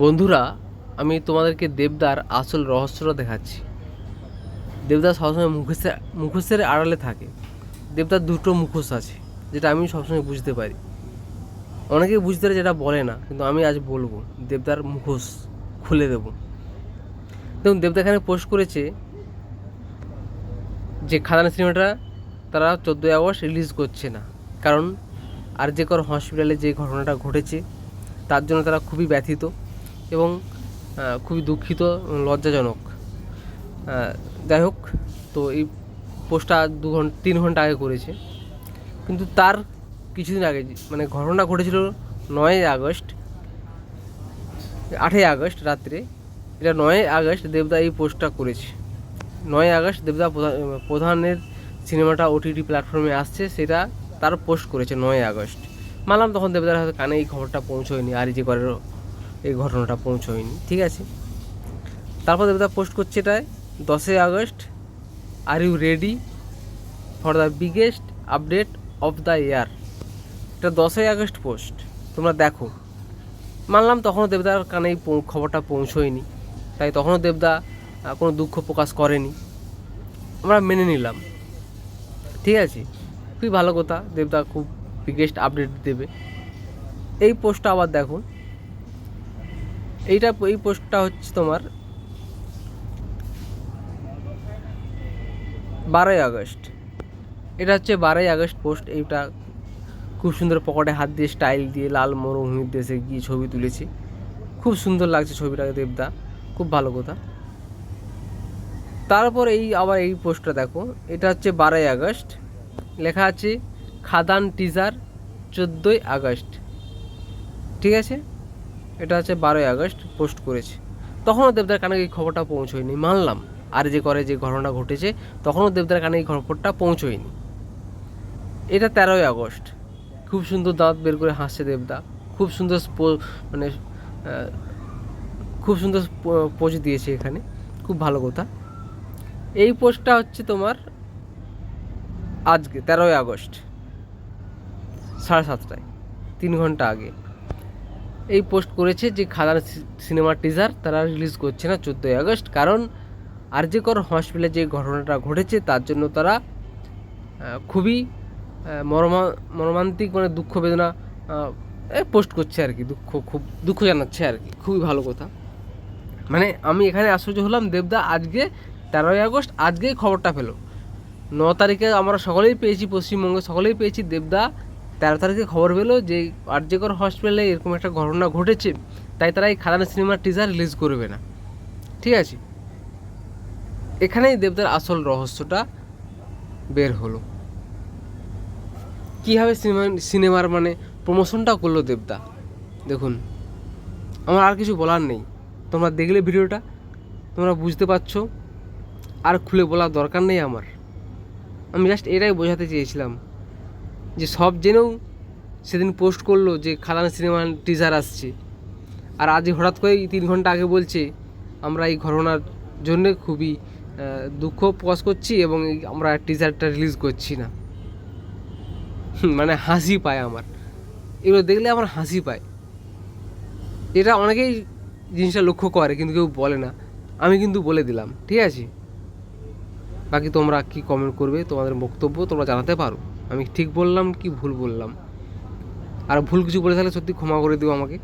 বন্ধুরা, আমি তোমাদেরকে দেবদার আসল রহস্যটা দেখাচ্ছি। দেবদা সবসময় মুখোশের মুখোশের আড়ালে থাকে। দেবদার দুটো মুখোশ আছে, যেটা আমি সবসময় বুঝতে পারি। অনেকেই বুঝতে পারে যেটা বলে না, কিন্তু আমি আজ বলব, দেবদার মুখোশ খুলে দেবো। দেখুন, দেবদা এখানে পোস্ট করেছে যে খাদান সিনেমাটা তারা চোদ্দোই আগস্ট রিলিজ করছে না। কারণ আর যে কর হসপিটালে যে ঘটনাটা ঘটেছে, তার জন্য তারা খুবই ব্যথিত। এবং খুবই দুঃখিত লজ্জাজনক। যাই হোক, তো এই পোস্টটা দু ঘণ্টা তিন ঘণ্টা আগে করেছে। কিন্তু তার কিছুদিন আগে মানে ঘটনা ঘটেছিল নয় আগস্ট, আটই আগস্ট রাত্রে। এটা নয় আগস্ট দেবদা এই পোস্টটা করেছে। নয় আগস্ট দেবদা প্রধা- প্রধানের সিনেমাটা ওটিটি প্ল্যাটফর্মে আসছে, সেটা তার পোস্ট করেছে নয় আগস্ট। মানলাম তখন দেবদার হয়তো কানে এই খবরটা পৌঁছয়নি, আর যে করের এই ঘটনাটা পৌঁছয়নি, ঠিক আছে? তারপর দেবদা পোস্ট করছে এটায়, দশই August are you ready for the biggest update of the year এটা দশই আগস্ট পোস্ট, তোমরা দেখো। মানলাম তখনও দেবদার কানে এই খবরটা পৌঁছয়নি, তাই তখনও দেবদা কোনো দুঃখ প্রকাশ করেনি। আমরা মেনে নিলাম, ঠিক আছে? খুবই ভালো কথা দেবদা খুব বিগেস্ট আপডেট দেবে। এই পোস্টটা আবার দেখুন এইটা, এই পোস্টটা হচ্ছে তোমার বারোই আগস্ট। এটা হচ্ছে বারোই আগস্ট পোস্ট, এইটা খুব সুন্দর পকেটে হাত দিয়ে স্টাইল দিয়ে লাল মরুভূমির দেশে গিয়ে ছবি তুলেছি। খুব সুন্দর লাগছে ছবিটাকে, দেবদা। খুব ভালো কথা। তারপর এই, আবার এই পোস্টটা দেখো, এটা হচ্ছে বারোই আগস্ট। লেখা আছে, খাদান টিজার, চোদ্দোই আগস্ট। ঠিক আছে? এটা হচ্ছে বারোই আগস্ট, পোস্ট করেছে। তখনও দেবদার কানে এই খবরটা পৌঁছয়নি, মানলাম। আর যে করে যে ঘটনা ঘটেছে, তখনও দেবদার কানে এই খবরটা পৌঁছয়নি। এটা তেরোই আগস্ট। খুব সুন্দর দাঁত বের করে হাসছে দেবদা। খুব সুন্দর মানে খুব সুন্দর পোজ দিয়েছে এখানে। খুব ভালো কথা। এই পোস্টটা হচ্ছে তোমার আজকে, তেরোই আগস্ট, সাড়ে সাতটায়, তিন ঘণ্টা আগে। এই পোস্ট করেছে যে খাদান সি- সিনেমার টিজার তারা রিলিজ করছে না চোদ্দোই আগস্ট। কারণ আরজেকর হসপিটালে যে ঘটনাটা ঘটেছে, তার জন্য তারা খুবই মর্মা, মর্মান্তিক মানে দুঃখ বেদনা পোস্ট করছে আর কি, দুঃখ, খুব দুঃখ জানাচ্ছে আর কি, খুবই ভালো কথা। মানে আমি এখানে আশ্চর্য হলাম, দেবদা আজকে তেরোই আগস্ট, আজকেই খবরটা পেল। ন তারিখে আমরা সকলেই পেয়েছি, পশ্চিমবঙ্গে সকলেই পেয়েছি, দেবদা তেরো তারিখে খবর পেল যে আর্যকর হসপিটালে এরকম একটা ঘটনা ঘটেছে, তাই তারা এই খাদানা সিনেমার টিজার রিলিজ করবে না। ঠিক আছে? এখানেই দেবদার আসল রহস্যটা বের হলো। কীভাবে সিনেমা, সিনেমার মানে প্রমোশনটা করল দেবদা? দেখুন, আমার আর কিছু বলার নেই। তোমরা দেখলে ভিডিওটা, তোমরা বুঝতে পারছ। আর খুলে বলার দরকার নেই আমার। আমি জাস্ট এটাই বোঝাতে চেয়েছিলাম। যে সব জেনেও সেদিন পোস্ট করল যে খাদান সিনেমার টিজার আসছে। আর আজ হঠাৎ করেই তিন ঘণ্টা আগে বলছে, আমরা এই ঘটনার জন্য খুবই দুঃখ প্রকাশ করছি এবং আমরা টিজারটা রিলিজ করছি না। মানে হাসি পায় আমার। এগুলো দেখলে আমার হাসি পায়। এটা অনেকেই জিনিসটা লক্ষ্য করে, কিন্তু কেউ বলে না। আমি কিন্তু বলে দিলাম, ঠিক আছে? বাকি তোমরা কি কমেন্ট করবে, তোমাদের বক্তব্য তোমরা জানাতে পারো। আমি ঠিক বললাম কি ভুল বললাম? আর ভুল কিছু বলে থাকলে সত্যি ক্ষমা করে দিও আমাকে।